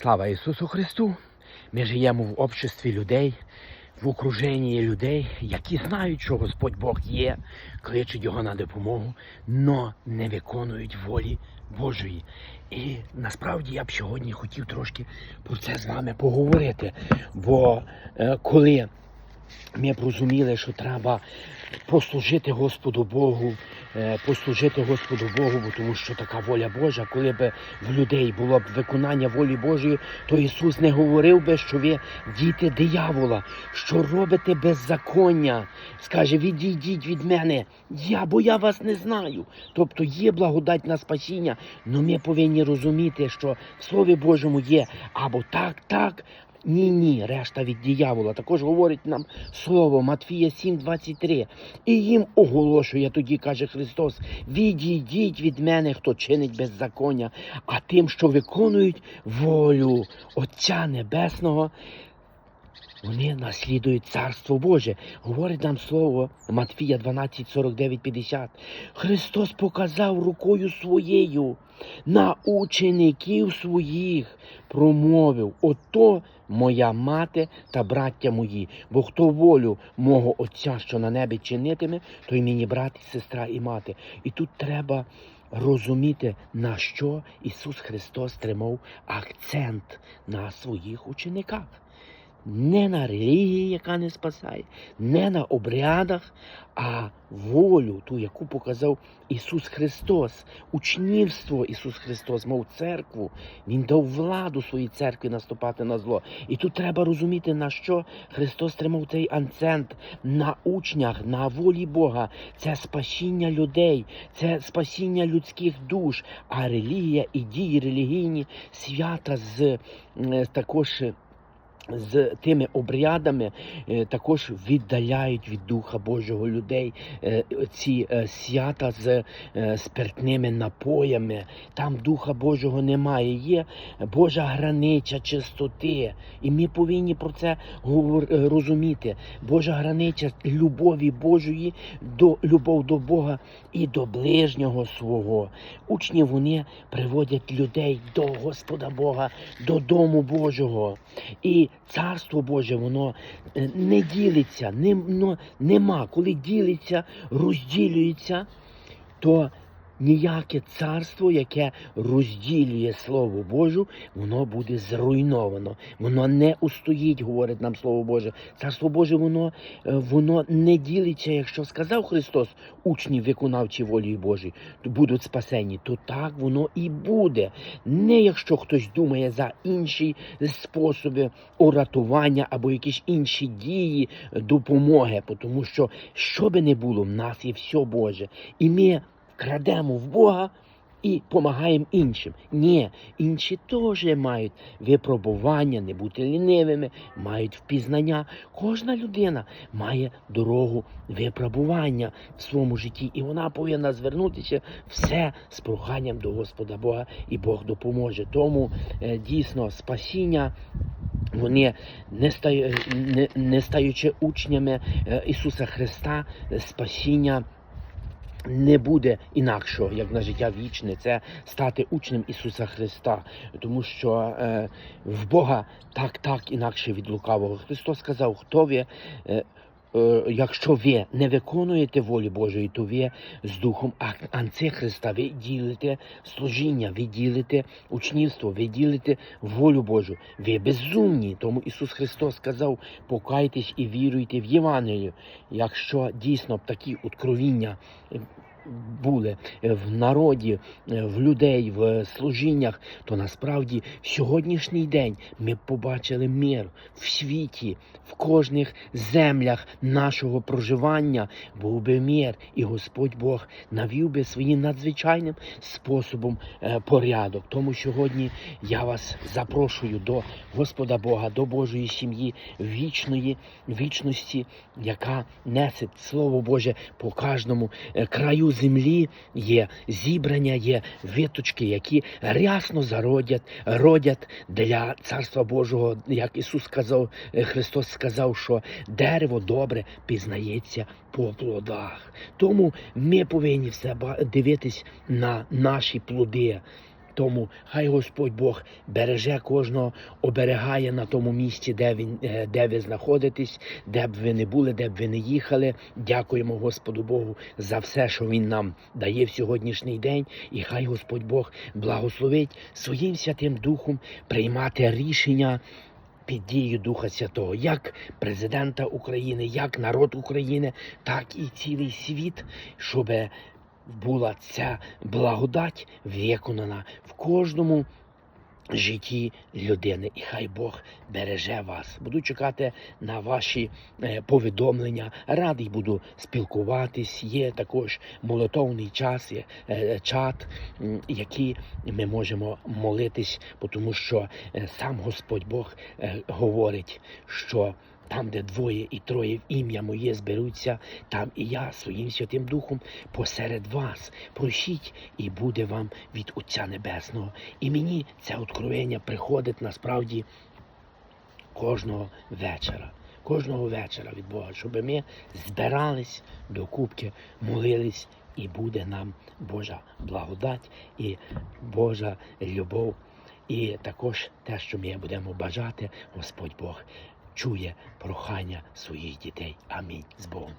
Слава Ісусу Христу! Ми живемо в обществі людей, в окруженні людей, які знають, що Господь Бог є, кличуть Його на допомогу, но не виконують волі Божої. І насправді я б сьогодні хотів трошки про це з вами поговорити. Бо е, коли ми б розуміли, що треба послужити Господу Богу, е, послужити Господу Богу, бо тому що така воля Божа, коли б в людей було б виконання волі Божої, то Ісус не говорив би, що ви діти диявола, що робите беззаконня. Скаже, відійдіть від мене, я, бо я вас не знаю. Тобто є благодать на спасіння, але ми повинні розуміти, що в Слові Божому є або так, так, ні, ні, решта від диявола. Також говорить нам слово Матфія 7:23. І їм оголошує тоді, каже Христос: відійдіть від мене, хто чинить беззаконня, а тим, що виконують волю Отця Небесного. Вони наслідують Царство Боже. Говорить нам слово Матфія 12, 49, 50. Христос показав рукою своєю на учеників своїх, промовив: Ото моя мати та браття мої, бо хто волю мого Отця, що на небі чинитиме, той мені брат, і сестра і мати. І тут треба розуміти, на що Ісус Христос тримав акцент на своїх учениках. Не на релігії, яка не спасає, не на обрядах, а волю, ту, яку показав Ісус Христос, учнівство Ісус Христос, мов церкву. Він дав владу своїй церкві наступати на зло. І тут треба розуміти, на що Христос тримав цей акцент на учнях, на волі Бога. Це спасіння людей, це спасіння людських душ, а релігія і дії релігійні свята з також з тими обрядами е, також віддаляють від Духа Божого людей е, ці е, свята з спиртними напоями. Там Духа Божого немає. Є Божа границя чистоти. І ми повинні про це розуміти. Божа границя любові Божої до любов до Бога і до ближнього свого. Учні вони приводять людей до Господа Бога, до дому Божого. І царство Боже, воно е, не ділиться, не, ну, нема. Коли ділиться, розділюється, то ніяке царство, яке розділює Слово Боже, воно буде зруйновано. Воно не устоїть, говорить нам Слово Боже. Царство Боже, воно, е, воно не ділиться, якщо сказав Христос, учні виконавчі волі то будуть спасені, то так воно і буде. Не якщо хтось думає за інші способи уратування або якісь інші дії допомоги, тому що що би не було, в нас є все Боже. І ми крадемо в Бога і допомагаємо іншим. Ні, інші теж мають випробування, не бути лінивими, мають впізнання. Кожна людина має дорогу випробування в своєму житті, і вона повинна звернутися все з проханням до Господа Бога, і Бог допоможе. Тому е, дійсно спасіння. Вони, не, стаю, не, не стаючи учнями е, Ісуса Христа, е, спасіння не буде інакшого, як на життя вічне, це стати учнем Ісуса Христа. Тому що е, в Бога так, так інакше від лукавого. Христос сказав, хто ви. Е, Якщо ви не виконуєте волі Божої, то ви з духом ан- Анцихриста ви ділите служіння, ви ділите учнівство, ви ділите волю Божу. Ви безумні. Тому Ісус Христос сказав: покайтесь і віруйте в Євангелію. Якщо дійсно такі откровіння е, були е, в народі, е, в людей, в служіннях, то насправді в сьогоднішній день ми побачили мир в світі, в кожних землях нашого проживання був би мир, і Господь Бог навів би своїм надзвичайним способом е, порядок. Тому сьогодні я вас запрошую до Господа Бога, до Божої сім'ї вічної вічності, яка несе Слово Боже по кожному краю землі. Є зібрання, є виточки, які рясно зародять, родять для Царства Божого, як Ісус сказав, е, Христос сказав, що дерево добре пізнається по плодах. Тому ми повинні все дивитись на наші плоди. Тому хай Господь Бог береже кожного, оберігає на тому місці, де він е, де ви знаходитесь, де б ви не були, де б ви не їхали. Дякуємо Господу Богу за все, що Він нам дає в сьогоднішній день. І хай Господь Бог благословить своїм святим духом приймати рішення. Під дією Духа Святого, як президента України, як народ України, так і цілий світ, щоб була ця благодать виконана в кожному житті людини. І хай Бог береже вас. Буду чекати на ваші е, повідомлення. Радий буду спілкуватись. Є також молитовний час, є е, чат, який ми можемо молитись, тому що е, сам Господь Бог говорить, що. Там, де двоє і троє в ім'я моє зберуться, там і я своїм Святим Духом посеред вас. Просіть, і буде вам від Отця Небесного. І мені це откровення приходить насправді кожного вечора. Кожного вечора від Бога, щоб ми збирались до кубки, молились, і буде нам Божа благодать і Божа любов. І також те, що ми будемо бажати, Господь Бог чує прохання своїх дітей. Амінь. З Богом.